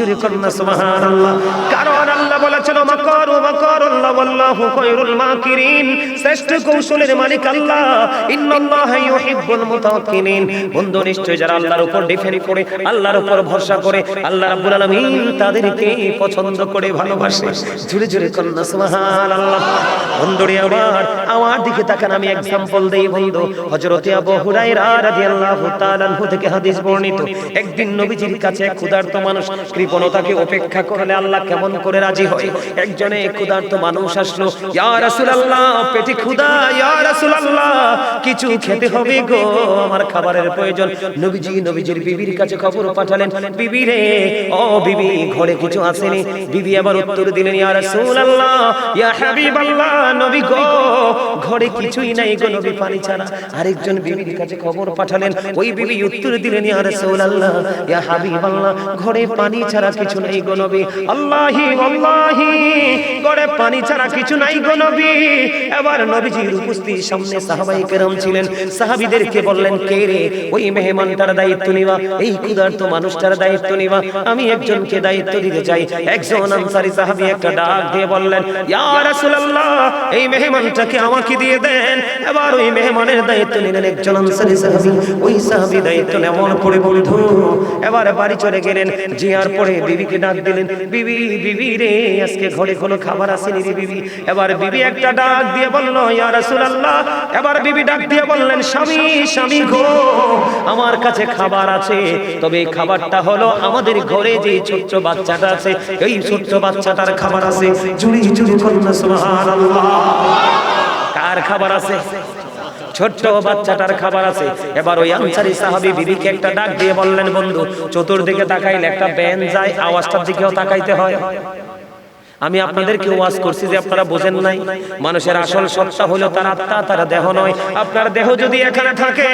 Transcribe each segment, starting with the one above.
জুড়ে কন্যা, সুবহানাল্লাহ। কারণ আল্লাহ বলেছেন মাকারু মাকারুল্লাহ, ওয়াল্লাহু খায়রুল মাকিরিন। শ্রেষ্ঠ কৌশলের মালিক আল্লাহ। ইন্নাল্লাহা ইউহিব্বুল মুতাওয়াক্কিলিন। বন্ধু নিশ্চয় যারা আল্লাহর উপর ডিপেন্ড করে, আল্লাহর উপর ভরসা করে, আল্লাহ রাব্বুল আলামিন তাদেরকে পছন্দ করে ভালোবাসে। জুড়ে জুড়ে কন্যা, সুবহানাল্লাহ। বন্ধুরে আমার আমার দিকে তাকান, আমি এক্সাম্পল দেই, বন্ধু। হযরত আবু হুরায়রা রাদিয়াল্লাহু তাআলা থেকে হাদিস বর্ণিত। একদিন নবীজির কাছে ক্ষুধার্ত মানুষ কৃপণতাকে উপেক্ষা করলে আল্লাহ কেমন করে রাজি হয়? একজনে ক্ষুধার্ত মানুষ আসলো, ইয়া রাসূলুল্লাহ, পেটে ক্ষুধা, ইয়া রাসূলুল্লাহ, কিছু খেতে হবে গো, আমার খাবারের প্রয়োজন। নবীজি, নবীজির বিবির কাছে খবর পাঠালেন, বিবি রে, ও বিবি, ঘরে কিছু আসেনি। বিবি আবার উত্তর দিলেন, ইয়া রাসূলুল্লাহ, ইয়া হাবিবাল্লাহ, নবী গো, ঘরে কিছুই নাই গো নবী, পানি ছাড়া। আরেকজন বিবির কাছে খবর পাঠালেন, ওই বিবি উত্তর দিলেন, ইয়া রাসূলুল্লাহ, ইয়া হাবিবাল্লাহ, ঘরে পানি ছাড়া কিছু নাই গো নবী। আল্লাহি আল্লাহি ঘরে পানি ছাড়া কিছু নাই গো নবী। এবার নবীজির উপস্থিতির সামনে সাহাবাই কেরাম ছিলেন। সাহাবীদেরকে বললেন, কে রে? ওই মেহমানটার দায়িত্ব নিবা, এই ক্ষুধার্ত মানুষটার দায়িত্ব নিবা। আমি একজনকে দায়িত্ব দিতে চাই। একজন আনসারী সাহাবী একটা ডাক দিয়ে বললেন, ইয়া রাসূলুল্লাহ, এই মেহমানটাকে আমাকে দিয়ে দেন। এবার ওই মেহমানের দায়িত্ব নিলেন একজন আনসারী সাহাবী। ওই সাহাবী দায়িত্ব নেওয়ার পরে বন্ধু, এবার বাড়ি চলে গেলেন। জিয়ার পরে বিবিকে ডাক দিলেন, বিবি বিবি রে, আজকে ঘরে কোনো খাবার আসেনি রে বিবি। এবার বিবি একটা ডাক দিয়ে বলল, ইয়া রাসূলুল্লাহ। এবার বিবি ডাক দিয়ে বললেন, স্বামী স্বামী গো, আমার কাছে খাবার আছে। তবে এই খাবারটা হলো আমাদের ঘরে যে ছোট্ট বাচ্চাটা আছে, এই ছোট্ট বাচ্চাটার খাবার আছে। জুড়ি জুড়ি কন্যা সুবহানাল্লাহ। কার খাবার আছে? ছোট্ট বাচ্চাটার খাবার আছে। এবার ওই আনসারি সাহাবি বিবিকে একটা ডাক দিয়ে বললেন বন্ধু চতুর্দিকে তাকাইলে একটা ব্যান যায় আওয়াজটার দিকেও তাকাইতে হয়। আমি আপনাদেরকে ওয়াজ করছি যে আপনারা বোঝেন নাই। মানুষের আসল সত্তা হলো তার আত্মা, তার দেহ নয়। আপনার দেহ যদি এখানে থাকে,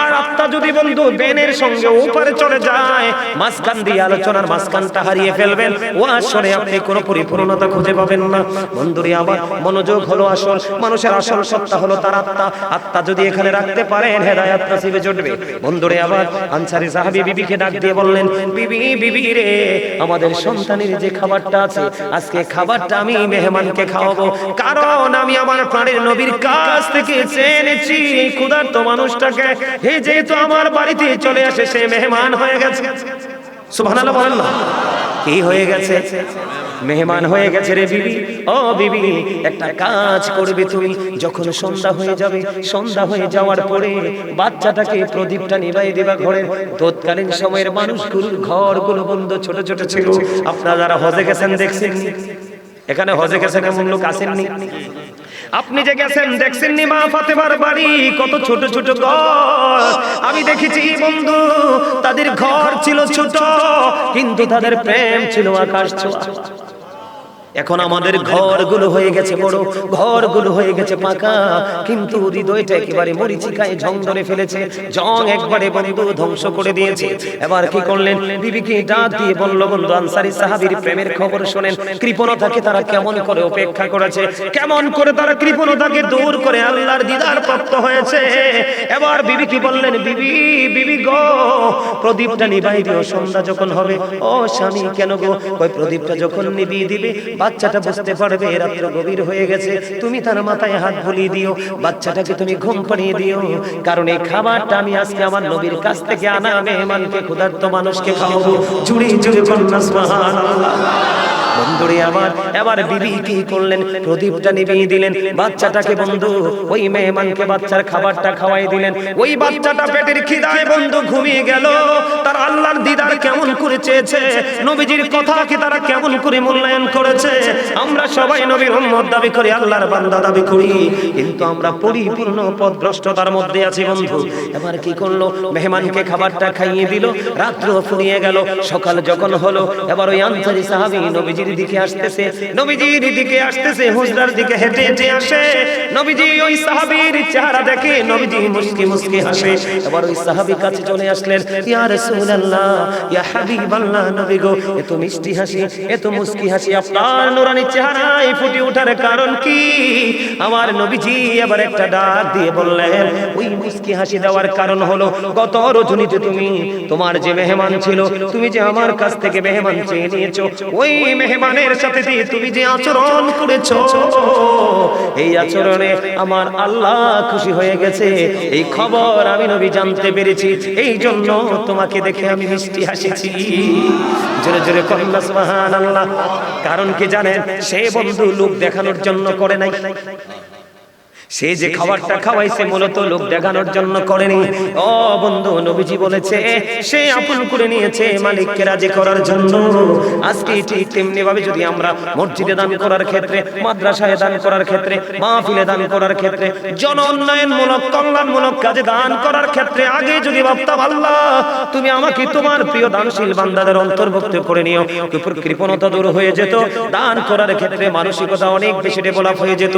আর আত্মা যদি বন্ধু বেনের সঙ্গে উপরে চলে যায়, মাঝখান দিয়ে আলোচনার মাঝখানটা হারিয়ে ফেলবেন। ও আসলে আপনি কোনো পরিপূর্ণতা খুঁজে পাবেন না। বন্ধুরে আবার মনোযোগ হলো আসল। মানুষের আসল সত্তা হলো তার আত্মা। আত্মা যদি এখানে রাখতে পারেন, হেদায়াত নসিবে জুটবে। বন্ধুরে আবার আনসারি সাহাবী বিবিকে ডাক দিয়ে বললেন, বিবি বিবি রে, আমাদের সন্তানের যে খাবারটা আছে, আজকে খাবারটা আমি মেহমানকে খাওয়াবো। কারণ আমি আমার প্রাণের নবীর কাছ থেকে চেনেছি ক্ষুধার্ত মানুষটাকে হে যেহেতু আমার বাড়িতে চলে আসে সে মেহমান হয়ে গেছে। সুবহানাল্লাহ বলেন না। কি হয়ে গেছে? মেহমান হয়ে গেছে রে বিবি। ও বিবি, একটা কাজ করবে তুমি। যখন সন্ধ্যা হয়ে যাবে, সন্ধ্যা হয়ে যাওয়ার পরে বাচ্চাটাকে প্রদীপটা নিভাই দিবা ঘরের তৎকালীন সময়ের মানুষগুলোর ঘরগুলো বন্ধ, ছোট ছোট ছিল আপনারা যারা হজে গেছেন, দেখছেন এখানে হজে গেছেন এমন লোক আসেননি? আপনি যে গেছেন, দেখছেন নি? মা ফাতেমার বাড়ি, কত ছোট ছোট ঘর। আমি দেখেছি বন্ধু, তাদের ঘর ছিল ছোট, কিন্তু তাদের প্রেম ছিল আকাশ ছোঁয়া। এখন আমাদের ঘরগুলো হয়ে গেছে বড় ঘরগুলো হয়ে গেছে পাকা কিন্তু হৃদয়টা একেবারে মরিচিকায় জং ধরে ফেলেছে জং একবারে বন্ধু ধ্বংস করে দিয়েছে। এবার কি করলেন? বিবিকে ডাক দিয়ে বলল বন্ধু আনসারি সাহাবীর প্রেমের খবর শোনেন। কৃপণতাকে তারা কেমন করে উপেক্ষা করেছে? কেমন করে তারা কৃপণতাকে দূর করে আল্লাহর দিদার প্রাপ্ত হয়েছে? এবার বিবি কি বললেন বিবি বিবি গো প্রদীপটা নিভাই দিও সন্ধ্যা যখন হবে। ও স্বামী কেন গো? ওই প্রদীপটা যখন নিভিয়ে দিবে বাচ্চাটা বুঝতে পারবে রাত্র গভীর হয়ে গেছে, তুমি তার মাথায় হাত বুলিয়ে দিও, বাচ্চাটাকে তুমি ঘুম পাড়িয়ে দিও, কারণ এই খাবারটা আমি আজকে আমার নবীর কাছ থেকে আনা মেহমানকে, ক্ষুধার্ত মানুষকে খাওয়াবো। জুড়ি জুড়ি কন্যা বন্ধুরে আমার, এবার বিবি কি করলেন? প্রদীপটা নিভিয়ে দিলেন, বাচ্চাটাকে বন্ধু, ওই মেহমানকে বাচ্চার খাবারটা খাওয়াই দিলেন। ওই বাচ্চাটা পেটের খিদায় বন্ধু ঘুমিয়ে গেল, তার করে চেয়েছে। নবীজির কথাকে তারা কেমন করে মূল্যায়ন করেছে? আমরা সবাই নবীর উম্মত দাবি করি, আল্লাহর বান্দা দাবি করি। কিন্তু আমরা পরিপূর্ণ পদভ্রষ্টতার মধ্যে আছি, বন্ধু। এবার কি করল? মেহমানকে খাবারটা খাইয়ে দিল রাত্র ফুরিয়ে গেল। সকাল যখন হলো, এবার ওই আনসারি সাহাবী নবীজির দিকে আসতেছে। নবীজির দিকে আসতেছে, হুজরার দিকে হেঁটে হেঁটে আসে। নবীজি ওই সাহাবীর চেহারা দেখে নবীজি মুস্কি মুস্কি হাসে। এবার ওই সাহাবী কাছে চলে আসলেন, ইয়া রাসূলুল্লাহ, ইয়া হাবিবাল্লাহ নবী গো, এত মিষ্টি হাসি, এত মুস্কি হাসি, আপনার নুরানি চেহারায় ফুটে ওঠার কারণ কি? আমার নবীজি এবার একটা ডাক দিয়ে বললেন, ওই মুস্কি হাসি দেওয়ার কারণ হলো, গত রজনীতে তুমি তোমার যে মেহমান ছিল, তুমি যে আমার কাছ থেকে মেহমান চেয়ে নিয়েছো, ওই মেহমানের সাথে দিয়ে তুমি যে আচরণ করেছ, এই আচরণে আমার আল্লাহ খুশি হয়ে গেছে। এই খবর আমি নবী জানতে পেরেছি এই জন্য তোমাকে দেখে আমি মিষ্টি হাসিছি। জোরে জোরে কন্যা সুবহানাল্লাহ। কারণ কি জানেন সে বন্ধু লোক দেখানোর জন্য করে নাই। সে যে খাবারটা খাওয়াইছে মূলত লোক দেখানোর জন্য করেনি। ও বন্ধু নবীজি বলেছে সে আপন করে নিয়েছে মালিককে রাজি করার জন্য। আজকে ঠিক তেমনি ভাবে যদি আমরা মসজিদে দান করার ক্ষেত্রে মাদ্রাসায় দান করার ক্ষেত্রে মাহফিলে দান করার ক্ষেত্রে জন উন্নয়নমূলক কল্যাণমূলক কাজে দান করার ক্ষেত্রে আগে যদি ভাবতাম আল্লাহ তুমি আমাকে তোমার প্রিয় দানশীল বান্দাদের অন্তর্ভুক্ত করে নিও। কুপুর কৃপণতা দূর হয়ে যেত দান করার ক্ষেত্রে মানসিকতা অনেক বেশি ডেভেলপ হয়ে যেত